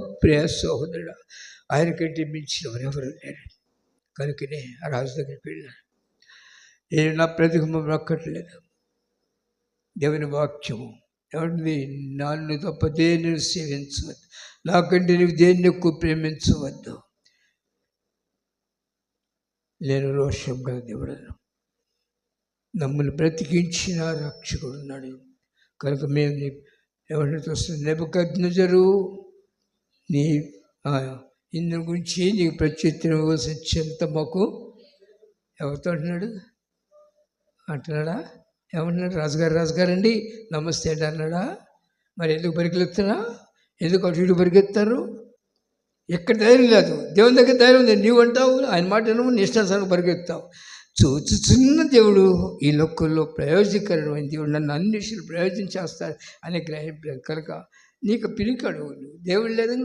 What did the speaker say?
ప్రియ సహోదరుడు ఆయన కంటే మించిన ఎవరు లేరు. కనుకనే ఆ రాజు దగ్గరికి వెళ్ళాను నేను నా ప్రతికుంభం రక్కట్లేదు దేవుని వాక్యము ఎవరిని నన్ను తప్ప దేన్ని సేవించవద్దు. నాకంటే నువ్వు దేన్ని ఎక్కువ ప్రేమించవద్దు. నేను రోషం గల దేవుడను. నమ్మల్ని బ్రతికించిన రక్షకుడు ఉన్నాడు. కనుక మేము నీ ఎవరిని చూస్తున్నాం నెబద్నజరు నీ ఇందు గురించి నీకు ప్రత్యుత్తరం ఇవ్వాల్సిన చింత మాకు. ఎవరితో అంటున్నాడు? అంటున్నాడా? ఏమంటున్నాడు? రాజుగారు రాజుగారు అండి నమస్తే అండి అన్నాడా? మరి ఎందుకు పరిగెత్తున్నా ఎందుకు అటు ఇటు పరిగెత్తారు? ఎక్కడ ధైర్యం లేదు. దేవుని దగ్గర ధైర్యం ఉంది. నీవు అంటావు ఆయన మాట నువ్వు నిష్టాసానికి పరిగెత్తావు. చూచుచున్న దేవుడు ఈ లోకంలో ప్రయోజనకరమైన దేవుడు. నన్ను అన్ని విషయాలు ప్రయోజనం చేస్తారు అనే గ్రహింపు కనుక నీకు పిలికాడు దేవుడు లేదని